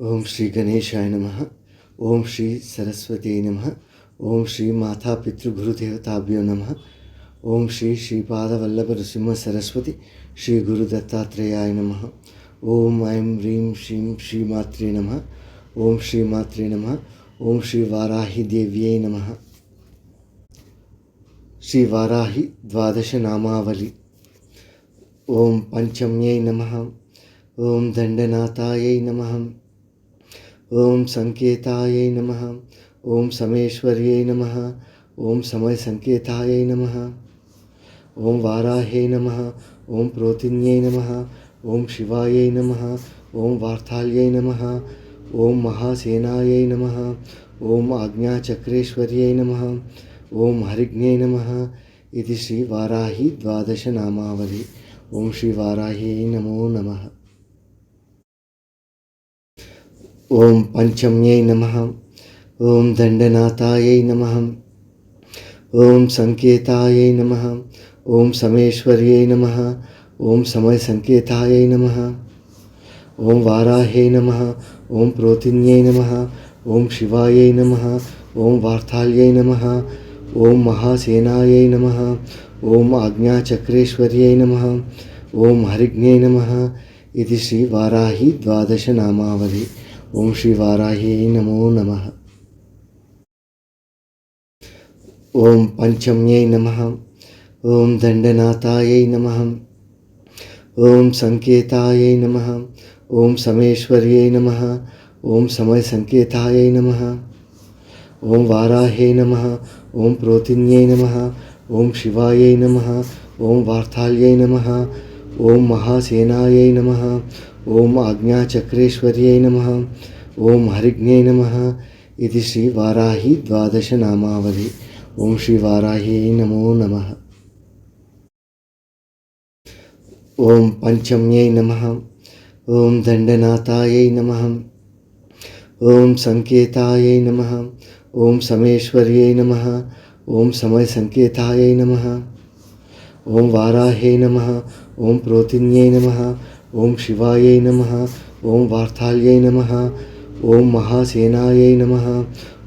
ఓం శ్రీ గణేశాయ నమ. ఓం శ్రీ సరస్వతి నమ. ఓం శ్రీ మాతాపితృగురుదేవతాభ్యో నమ. ఓం శ్రీ శ్రీపాదవల్లభ నృసింహ సరస్వతి శ్రీ గురు దత్తాత్రేయాయ నమ. ఓం ఐం హ్రీం శ్రీం శ్రీమాత్రే నమ. ఓం శ్రీమాత్రే నమ. ఓం శ్రీ వారాహి దేవ్యై నమ. శ్రీ వారాహి ద్వాదశ నామావళి. ఓం పంచమ్యై నమ. ఓం దండనాథాయై నమ. ओम संकेताय नमः। ओम समेश्वर्य नमः। ओम समय संकेताय नमः। ओम वाराहे नमः। ओम प्रोतिन्ये नमः। ओम शिवाय नमः। ओम वार्थाल्ये नमः। ओम महासेनाय नमः। ओम आज्ञाचक्रेश्वर्य नमः। ओम हरिज्ञे नमः। इति श्रीवाराही द्वादशनामावली। ओम श्रीवाराही नमो नमः। ॐ पञ्चम्यै नमः ॐ दण्डनाथायै नमः ॐ सङ्केतायै नमः ॐ समेश्वर्यै नमः समय समयसङ्केतायै नमः ओम वाराहे नमः ओम प्रोतिन्यै नमः ओम शिवायै नमः ओम वार्ताल्यै नमः ओम महासेनायै नमः ओम आज्ञाचक्रेश्वर्यै नमः ओम हरिज्ञे नमः इति श्रीवाराही द्वादशनामावली ओम श्री वाराही नमो नमः ओम पंचम्य नमः ओम दंडनाथायै नमः ओम संकेताय नमः ओम समेश्वर्य नमः ओम समय संकेताय नमः ओम वाराहे नमः ओम प्रोतिन्यै नमः ओम शिवाय नमः ओम वार्थाल्यै नमः ओम महासेनाय नमः ஓம் ஆக்ஞா சக்கரேஸ்வரியை நம ஓம் ஹரிஜை நம. இது ஸ்ரீ வாராகி துவாதச நாமாவளி. ஓம் ஸ்ரீ வாராகியை நமோ நம. ஓம் பஞ்சம்யை நம. ஓம் தண்டநாத்தாயை நம. ஓம் சங்கேதாயை நம. ஓம் சமேஸ்வரியை நம. ஓம் சமய சங்கேதாயை நம. ஓம் வாராஹே நம. ஓம் புரோத்தின்யை நம. ఓం శివాయై నమ ఓం వార్తాళ్యై నమ ఓం మహాసేనాయై నమ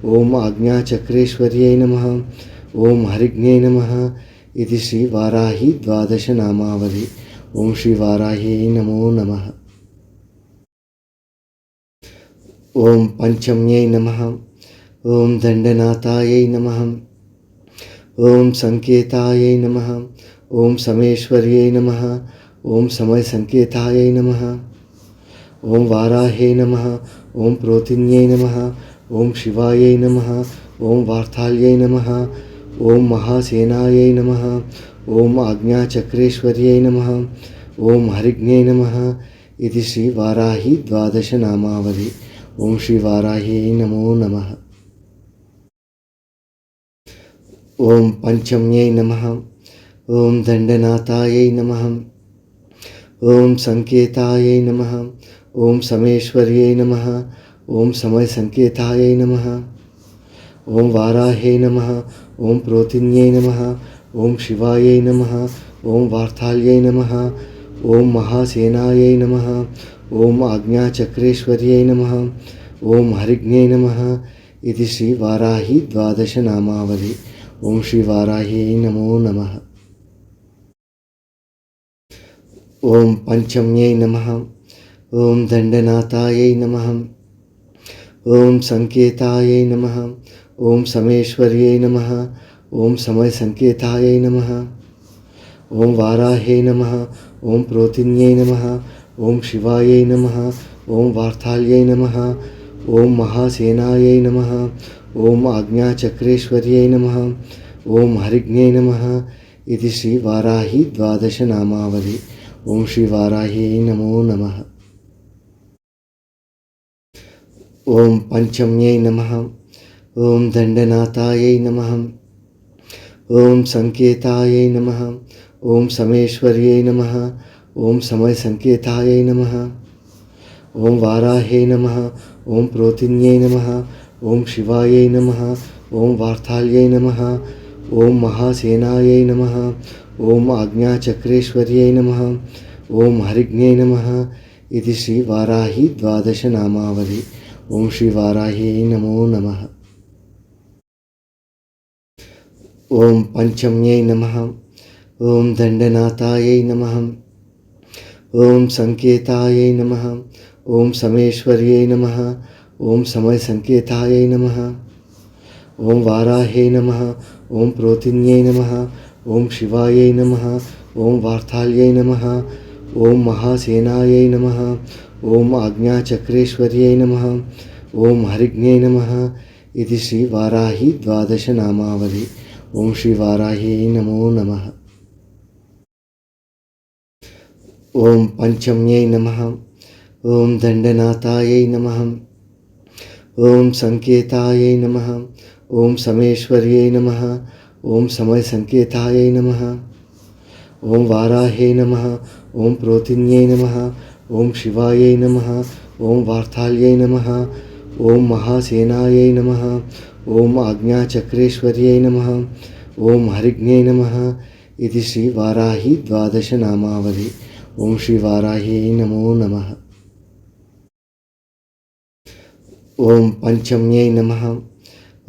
ఓం ఆజ్ఞాచక్రేశ్వర్యై నమ ఓం హరిజ్ఞై నమ. ఇది శ్రీ వారాహి ద్వాదశ నామావళి. ఓం శ్రీ వారాహ్యై నమో నమ. ఓం పంచమ్యై నమ. ఓం దండనాథాయై నమ. ఓం సంకేతాయై నమ. ఓం సమేశ్వర్యై నమ. ओम समय संकेताय नम। ओम वाराहे नम। ओम प्रोतिन्य नम। ओम शिवाय नम। ओम वार्ताल्य नम। ओम महासेनाय नम। ओम आज्ञाचक्रेश्वर्य नम। ओम हरिज्ञै नम। इति श्री वाराही द्वादश नामावली ओम श्री वाराही नमो नमः। ओम पंचम्यै नमः। ओम दंडनाथाय नमः। ओम संकेताय नम। ओम समेश्वर्य नम। ओम समय संकेताय नम। ओम वाराहे नम। ओम प्रोतिन्ये नम। ओम शिवाय नम। ओम वार्ताय नम। ओम महासेनाय नम। ओम आज्ञाचक्रेश्वर्य नम। ओम हरिज्ञ नम। इति श्री वाराही द्वादश नामावली ओम श्री वाराही नमो नमः। ॐ पञ्चम्यै नमः ॐ दण्डनाथायै नमः ॐ सङ्केतायै नमः ॐ समेश्वर्यै नमः समय समयसङ्केतायै नमः ॐ वाराह्यै नमः ॐ प्रोतिन्यै नमः ॐ शिवायै नमः ॐ वार्ताल्यै नमः ॐ महासेनायै नमः ॐ आज्ञाचक्रेश्वर्यै नमः ॐ हरिज्ञै नमः इति श्रीवाराही द्वादशनामावली ओम श्री वाराही नमो नमः ओम पंचम्य नमः ओम दंडनाथायै नमः ओम संकेताय नमः ओम समेश्वर्य नमः ओम समय संकेताय नमः ओम वाराहे नमः ओम प्रोतिन्यै नमः ओम शिवाय नमः ओम वार्ताय नमः ओम महासेनाय नमः ஓம் ஆக்ஞா சக்கரேஸ்வரியை நம ஓம் ஹரிஜை நம. இது ஸ்ரீ வாராகி துவாதச நாமாவளி. ஓம் ஸ்ரீ வாராகியை நமோ நம. ஓம் பஞ்சம்யை நம. ஓம் தண்டநாத்தாயை நம. ஓம் சங்கேதாயை நம. ஓம் சமேஸ்வரியை நம. ஓம் சமய சங்கேதாயை நம. ஓம் வாராஹே நம. ஓம் புரோதின்யை நம. ఓం శివాయై నమ ఓం వార్తాల్యై నమ ఓం మహాసేనాయై నమ ఓం ఆజ్ఞాచక్రేశ్వర్యై నమ ఓం హరిజ్ఞై నమ. ఇది శ్రీ వారాహి ద్వాదశ నామావళి. ఓం శ్రీ వారాహి నమో నమ. ఓం పంచమ్యై నమ. ఓం దండనాథాయై నమ. ఓం సంకేతాయై నమ. ఓం సమేశ్వర్యై నమ. ओम समय संकेताय नम। ओम वाराहे नम। ओम प्रोतिन्य नम। ओम शिवाय नम। ओम वार्ताल्य नम। ओम महासेनाय नम। ओम आज्ञाचक्रेश्वर्य नम। ओम हरिज्ञै नम। इति श्री वाराही द्वादश नामावली ओम श्री वाराहे नमो नमः। ओम पंचम्य नम।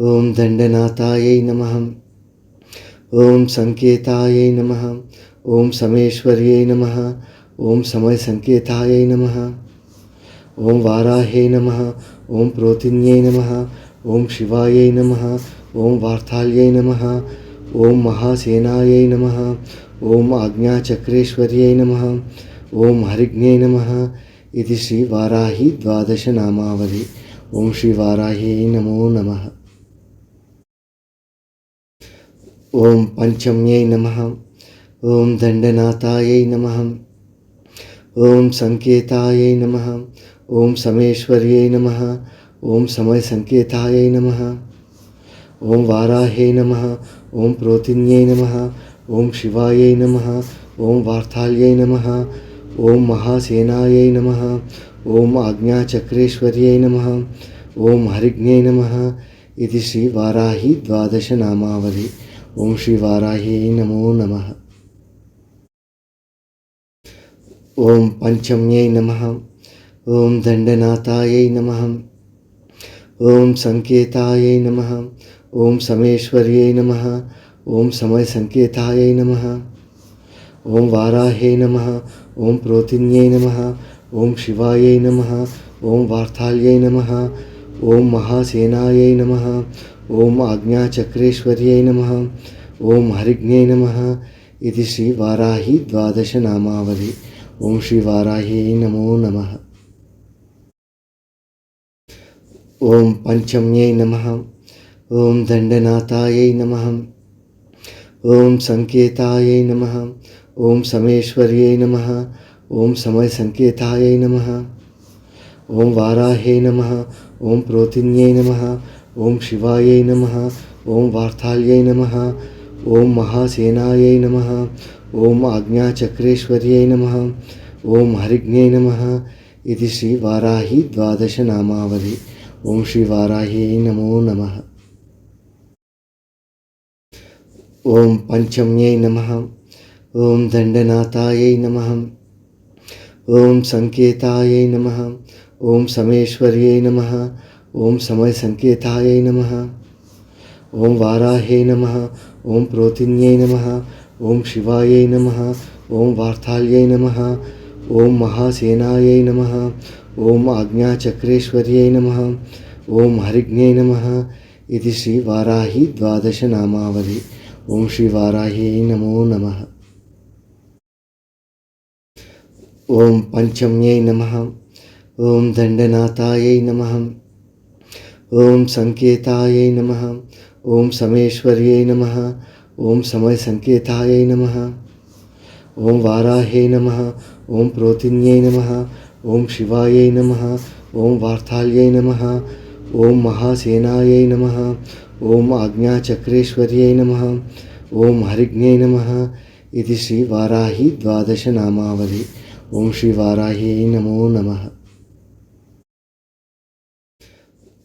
ओं दंडनाथाय नमः। ओम संकेताय नम। ओम समेश्वर्य नम। ओम समय संकेताय नम। ओम वाराहे नम। ओम प्रोतिन्ये नम। ओम शिवाय नम। ओम वार्थाल्ये नम। ओम महासेनाय नम। ओम आज्ञाचक्रेशर्य नम। ओम हरिघ्ने नम। इति श्री वाराही द्वादश नामावली ओम श्री वाराही नमो नमः। ओम पंचम्यै नमः ओं दंडनाथाय नमः ओं संकेताय नमः ओं समेश्वर्यै नमः ओं समय संकेताय नमः ओं वाराहे नमः ओं प्रोतिन्यै नमः ओं शिवाय नमः ओं वार्थाल्यै नमः ओं महासेनाय नमः ओं आज्ञाचक्रेश्वर्यै नमः ओं हरिज्ञे नमः इति श्री वाराही ओम श्री वाराही नमो नमः ओम पंचम्य नमः ओम दंडनाथाय नमः ओम संकेताय नमः ओम समेश्वर्य नमः ओम समय संकेताय नमः ओम वाराहे नमः ओम प्रोतिन्यै नमः ओम शिवाय नमः ओम वार्ताय नमः ओम महासेनाय नमः ஓம் ஆக்ஞா சக்கரேஸ்வரியை நம ஓம் ஹரிக்ஞை நம. இது ஸ்ரீ வாராகி துவாதச நாமாவளி. ஓம் ஸ்ரீ வாராகியை நமோ நம. ஓம் பஞ்சம்யை நம. ஓம் தண்டநாத்தாயை நம. ஓம் சங்கேதாயை நம. ஓம் சமேஸ்வரியை நம. ஓம் சமய சங்கேதாயை நம. ஓம் வாராஹே நம. ஓம் புரோதின்யை நம. ఓం శివాయై నమ ఓం వార్తాళ్యై నమ ఓం మహాసేనాయై నమ ఓం ఆజ్ఞాచక్రేశ్వర్యై నమ ఓం హరిజ్ఞై నమ ఇది శ్రీ వారాహి ద్వాదశ నామావళి. ఓం శ్రీ వారాహి నమో నమ. ఓం పంచమ్యై నమ ఓం దండనాథాయై నమ ఓం సంకేతాయై నమ ఓం సమేశ్వర్యై నమ ओम समय संकेताय नम। ओम वाराहे नम। ओम प्रोतिन्यै नम। ओम शिवाय नम। ओम वार्ताल्य नम। ओम महासेनाय नम। ओम आज्ञाचक्रेश्वर्य नम। ओम हरिज्ञै नम। इति श्री वाराही द्वादश नामावली ओम श्री वाराही नमो नमः। ओम पंचम्यै नमः। ओम दंडनाथाय नमः। ओम संकेताय नम। ओम समय नम। ओम समय संकेताय नम। ओम वाराहे नम। ओम प्रोतिन्ये नम। ओम शिवाय नम। ओम वार्ताल्य नम। ओम महासेनाय नम। ओम आज्ञाचक्रेश्वर्यै नम। ओम हरिज्ञ नम। इति श्री वाराही द्वादश नामावली ओम श्री वाराही नमो नमः।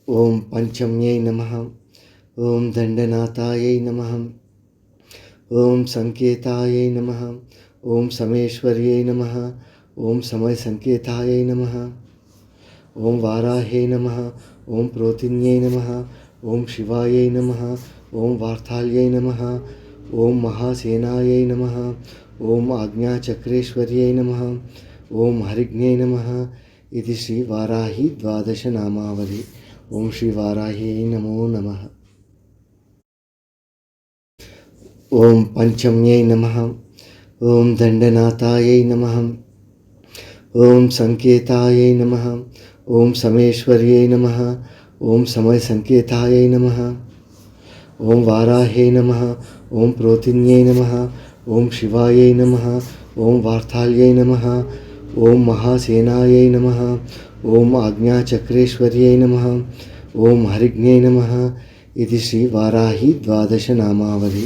ॐ पञ्चम्यै नमः ॐ दण्डनाथायै नमः ॐ सङ्केतायै नमः ॐ समेश्वर्यै नमः समय समयसङ्केतायै नमः ओं वाराह्यै नमः ओं प्रोतिन्यै नमः ओं शिवायै नमः ओं वार्ताल्यै नमः ओं महासेनायै नमः ओं आज्ञाचक्रेश्वर्यै नमः ओं हरिज्ञै नमः इति श्रीवाराही द्वादशनामावली ओम श्री वाराही नमो नमः ओम पंचम्य नमः ओम दंडनाथायै नमः ओम संकेतायै नमः ओम समेश्वर्यै नमः ओम समय संकेतायै नमः ओम वाराहे नमः ओम प्रोतिन्यै नमः ओम शिवाय नमः ओम वार्थाल्यै नमः ओम महासेनाय नमः ஓம் ஆக்ஞா சக்கரேஸ்வரியை நம ஓம் ஹரிக்ஞை நம. இது ஸ்ரீ வாராகி துவாதச நாமாவளி.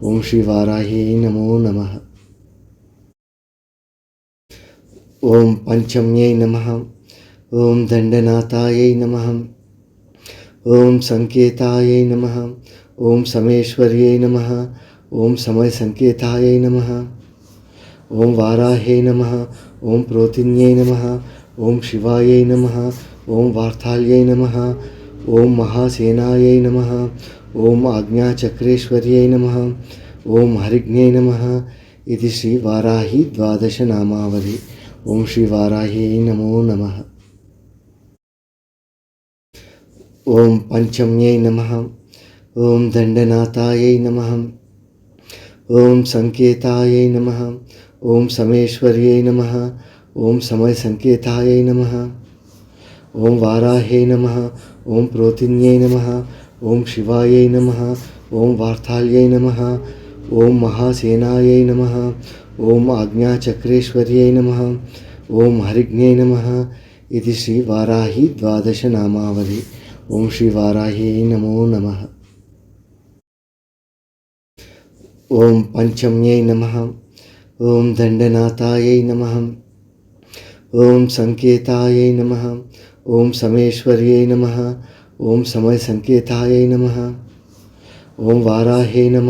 ஓம் ஸ்ரீ வாராகியை நமோ நம. ஓம் பஞ்சம்யை நம ஓம் தண்டநாத்தாயை நம. ஓம் சங்கேதாயை நம ஓம் சமேஸ்வரியை நம ஓம் சமய சங்கேதாயை நம. ஓம் வாராஹே நம ஓம் புரோத்தின்யை நம. ఓం శివాయై నమ ఓం వార్తాళ్యై నమ ఓం మహాసేనాయై నమ ఓం ఆజ్ఞాచక్రేశ్వర్యై నమ ఓం హరిజ్ఞై నమ ఇది శ్రీ వారాహి ద్వాదశ నామావళి. ఓం శ్రీ వారాహ్యై నమో నమ. ఓం పంచమ్యై నమ ఓం దండనాథాయై నమ ఓం సంకేతాయై నమ ఓం సమేశ్వర్యై నమ ओम समय संकेताय नम। ओम वाराहे नम। ओम प्रोतिन्यै नम। ओम शिवाय नम। ओम वार्ताल्य नम। ओम महासेनाय नम। ओम आज्ञाचक्रेश्वर्य नम। ओम हरिज्ञे नम। इति श्री वाराही द्वादश नामावली ओम श्री वाराही नमो नमः। ओम पंचम्य नम। ओम दंडनाथायै नमः। ओम संकेताय नम। ओम समय नम। ओम समय संकेताय नम। ओम वाराहे नम।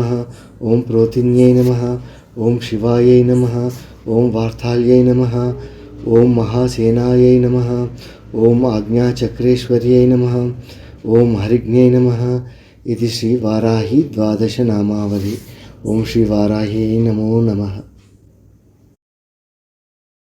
ओम प्रोतिन्ये नम। ओम शिवाय नम। ओम वार्ताल्य नम। ओम महासेनाय नम। ओम आज्ञाचक्रेश्वर्यै नम। ओम हरिज्ञे नम। इति श्री वाराही द्वादश नामावली ओम श्री वाराही नमो नमः।